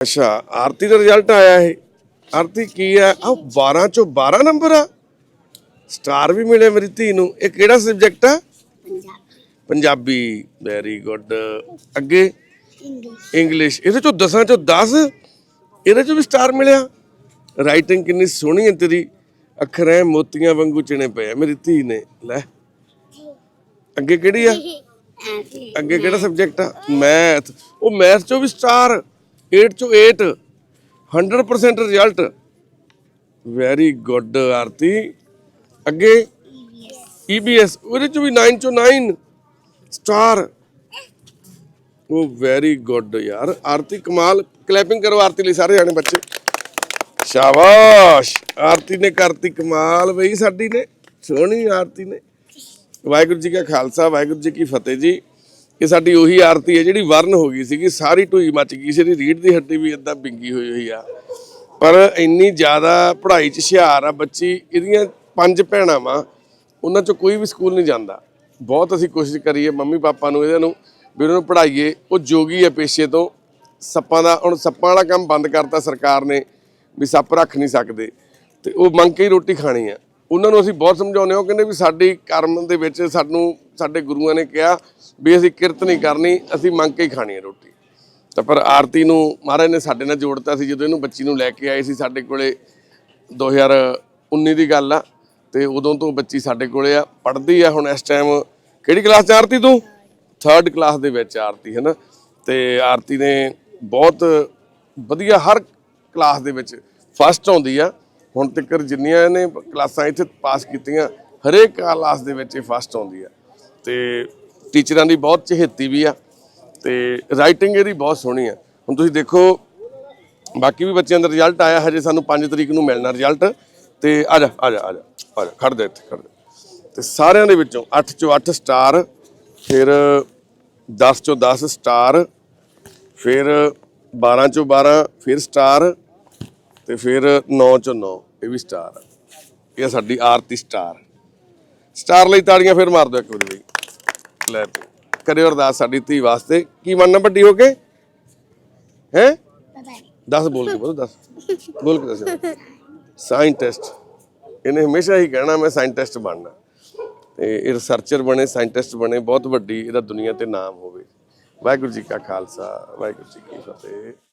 ਅੱਛਾ ਆਰਤੀ ਦਾ ਰਿਜ਼ਲਟ ਆਇਆ ਇਹ। ਆਰਤੀ ਕੀ ਆ? ਆ 12 ਚੋਂ 12 ਨੰਬਰ ਆ। ਸਟਾਰ ਵੀ ਮਿਲੇ ਮੇਰੀ ਧੀ ਨੂੰ। ਇਹ ਕਿਹੜਾ ਸਬਜੈਕਟ ਆ? ਪੰਜਾਬੀ। ਵੈਰੀ ਗੁੱਡ ਅੱਗੇ? ਇੰਗਲਿਸ਼ ਇਹਦੇ ਚੋਂ 10 ਚੋਂ 10 ਇਹਦੇ ਚੋਂ ਵੀ ਸਟਾਰ ਮਿਲਿਆ। ਰਾਈਟਿੰਗ ਕਿੰਨੀ ਸੋਹਣੀ ਹੈ ਤੇਰੀ। ਅੱਖਰ ਐ ਮੋਤੀਆਂ ਵਾਂਗੂ ਚਿਣੇ ਪਏ ਆ ਮੇਰੀ ਧੀ ਨੇ। ਲੈ। ਅੱਗੇ ਕਿਹੜੀ ਆ? ਅੱਗੇ ਕਿਹੜਾ ਸਬਜੈਕਟ ਆ? ਮੈਥ ਉਹ ਮੈਥ ਚੋਂ ਵੀ ਸਟਾਰ 8 ਚੋਂ 8 100% ਰਿਜ਼ਲਟ ਵੈਰੀ ਗੁੱਡ ਆਰਤੀ ਅੱਗੇ EBS ਉਹਦੇ ਚੋਂ ਵੀ 9 ਚੋਂ 9 ਸਟਾਰ ਉਹ ਵੈਰੀ ਗੁੱਡ ਯਾਰ। ਆਰਤੀ ਕਮਾਲ। ਕਲੈਪਿੰਗ ਕਰੋ ਆਰਤੀ ਲਈ ਸਾਰੇ ਜਾਣੇ ਬੱਚੇ। ਸ਼ਾਬਾਸ਼। ਆਰਤੀ ਨੇ ਕਰਤੀ ਕਮਾਲ ਬਈ ਸਾਡੀ ਨੇ। ਸੋਹਣੀ ਆਰਤੀ ਨੇ। ਵਾਹਿਗੁਰੂ ਜੀ ਕਾ ਖਾਲਸਾ ਵਾਹਿਗੁਰੂ ਜੀ ਕੀ ਫਤਿਹ ਜੀ। ਇਹ ਸਾਡੀ ਉਹੀ ਆਰਤੀ ਹੈ ਜਿਹੜੀ ਵਰਨ ਹੋ ਗਈ ਸੀਗੀ, ਸਾਰੀ ਢੂਈ ਮੱਚ ਗਈ ਸੀ, ਇਹਦੀ ਰੀੜ ਦੀ ਹੱਡੀ ਵੀ ਇਦਾਂ ਬਿੰਗੀ ਹੋਈ ਹੋਈ ਆ। ਪਰ ਇੰਨੀ ਜ਼ਿਆਦਾ ਪੜ੍ਹਾਈ 'ਚ ਹੁਸ਼ਿਆਰ ਆ ਬੱਚੀ, ਇਹਦੀਆਂ ਪੰਜ ਭੈਣਾਂ ਵਾ, ਉਹਨਾਂ 'ਚੋਂ ਕੋਈ ਵੀ ਸਕੂਲ ਨਹੀਂ ਜਾਂਦਾ। ਬਹੁਤ ਅਸੀਂ ਕੋਸ਼ਿਸ਼ ਕਰੀਏ ਮੰਮੀ ਪਾਪਾ ਨੂੰ ਇਹਨਾਂ ਨੂੰ, ਵੀ ਉਹਨਾਂ ਨੂੰ ਪੜ੍ਹਾਈਏ। ਉਹ ਜੋਗੀ ਹੈ ਪੇਸ਼ੇ ਤੋਂ। ਸੱਪਾਂ ਦਾ, ਹੁਣ ਸੱਪਾਂ ਵਾਲਾ ਕੰਮ ਬੰਦ ਕਰਤਾ ਸਰਕਾਰ ਨੇ, ਵੀ ਸੱਪ ਰੱਖ ਨਹੀਂ ਸਕਦੇ। ਤੇ ਉਹ ਮੰਗ ਕੇ ਹੀ ਰੋਟੀ ਖਾਣੀ ਆ। ਉਹਨਾਂ ਨੂੰ ਅਸੀਂ ਬਹੁਤ ਸਮਝਾਉਂਦੇ ਹਾਂ। ਉਹ ਕਹਿੰਦੇ ਵੀ ਸਾਡੀ ਕਰਮ ਦੇ ਵਿੱਚ ਸਾਨੂੰ, ਸਾਡੇ ਗੁਰੂਆਂ ਨੇ ਕਿਹਾ ਵੀ ਅਸੀਂ ਕਿਰਤ ਨਹੀਂ ਕਰਨੀ, ਅਸੀਂ ਮੰਗ ਕੇ ਹੀ ਖਾਣੀ ਹੈ ਰੋਟੀ। ਤਾਂ ਪਰ ਆਰਤੀ ਨੂੰ ਮਹਾਰਾਜ ਨੇ ਸਾਡੇ ਨਾਲ ਜੋੜਤਾ ਸੀ, ਜਦੋਂ ਇਹਨੂੰ ਬੱਚੀ ਨੂੰ ਲੈ ਕੇ ਆਏ ਸੀ ਸਾਡੇ ਕੋਲੇ 2019 ਦੀ ਗੱਲ ਆ, ਤੇ ਉਦੋਂ ਤੋਂ ਬੱਚੀ ਸਾਡੇ ਕੋਲੇ ਆ, ਪੜ੍ਹਦੀ ਆ ਹੁਣ ਇਸ ਟਾਈਮ ਕਿਹੜੀ ਕਲਾਸ ਚ ਆਰਤੀ ਤੂੰ? 3rd ਕਲਾਸ ਦੇ ਵਿੱਚ ਆਰਤੀ ਹੈ ਨਾ ਤੇ ਆਰਤੀ ਨੇ ਬਹੁਤ ਵਧੀਆ ਹਰ ਕਲਾਸ ਦੇ ਵਿੱਚ ਫਸਟ ਆਉਂਦੀ ਆ। ਹੁਣ ਤੱਕ ਜਿੰਨੀਆਂ ਇਹਨੇ ਕਲਾਸਾਂ ਇੱਥੇ ਪਾਸ ਕੀਤੀਆਂ, ਹਰੇਕ ਕਲਾਸ ਦੇ ਵਿੱਚ ਇਹ ਫਸਟ ਆਉਂਦੀ ਆ। ਤੇ ਟੀਚਰਾਂ ਦੀ ਬਹੁਤ ਚਹੇਤੀ ਵੀ ਆ ਤੇ ਰਾਈਟਿੰਗ ਇਹਦੀ ਬਹੁਤ ਸੋਹਣੀ ਆ। ਹੁਣ ਤੁਸੀਂ ਦੇਖੋ, ਬਾਕੀ ਵੀ ਬੱਚਿਆਂ ਦਾ ਰਿਜ਼ਲਟ ਆਇਆ, ਹਜੇ ਸਾਨੂੰ 5 ਤਰੀਕ ਨੂੰ ਮਿਲਣਾ ਰਿਜ਼ਲਟ ਤੇ ਆ ਜਾ ਆ ਜਾ ਆ ਜਾ ਆ ਜਾ ਖੜ ਦੇ ਇੱਥੇ ਖੜ ਦੇ। ਤੇ ਸਾਰਿਆਂ ਦੇ ਵਿੱਚੋਂ 8 ਚੋਂ 8 ਸਟਾਰ ਫਿਰ 10 ਚੋਂ 10 ਸਟਾਰ ਫਿਰ 12 ਚੋਂ 12 ਫਿਰ ਸਟਾਰ ਤੇ ਫਿਰ 9 ਚੋਂ 9 ਇਹ ਵੀ ਸਟਾਰ ਆ। ਇਹ ਸਾਡੀ ਆਰਤੀ ਸਟਾਰ ਸਟਾਰ ਲਈ ਤਾੜੀਆਂ ਫਿਰ ਮਾਰ ਦਿਓ ਇੱਕ ਵਾਰੀ ਬਈ। ਲੈ ਕਰਿਓ ਅਰਦਾਸ ਸਾਡੀ ਧੀ ਵਾਸਤੇ। ਕੀ ਮੰਨਣਾ ਵੱਡੀ ਹੋ ਕੇ? ਹੈ? ਪਤਾ ਨਹੀਂ 10 ਬੋਲ ਕੇ ਬੋਲੋ, ਦੱਸ। ਬੋਲ ਕੇ ਦੱਸੋ। ਸਾਇੰਟਿਸਟ ਇਹਨੇ ਹਮੇਸ਼ਾ ਹੀ ਕਹਿਣਾ, ਮੈਂ ਸਾਇੰਟਿਸਟ ਬਣਨਾ। ਤੇ ਇਹ ਰਿਸਰਚਰ ਬਣੇ ਸਾਇੰਟਿਸਟ ਬਣੇ, ਬਹੁਤ ਵੱਡੀ ਇਹਦਾ ਦੁਨੀਆ ਤੇ ਨਾਮ ਹੋਵੇ। ਵਾਹਿਗੁਰੂ ਜੀ ਕਾ ਖਾਲਸਾ, ਵਾਹਿਗੁਰੂ ਜੀ ਕੀ ਫਤਿਹ।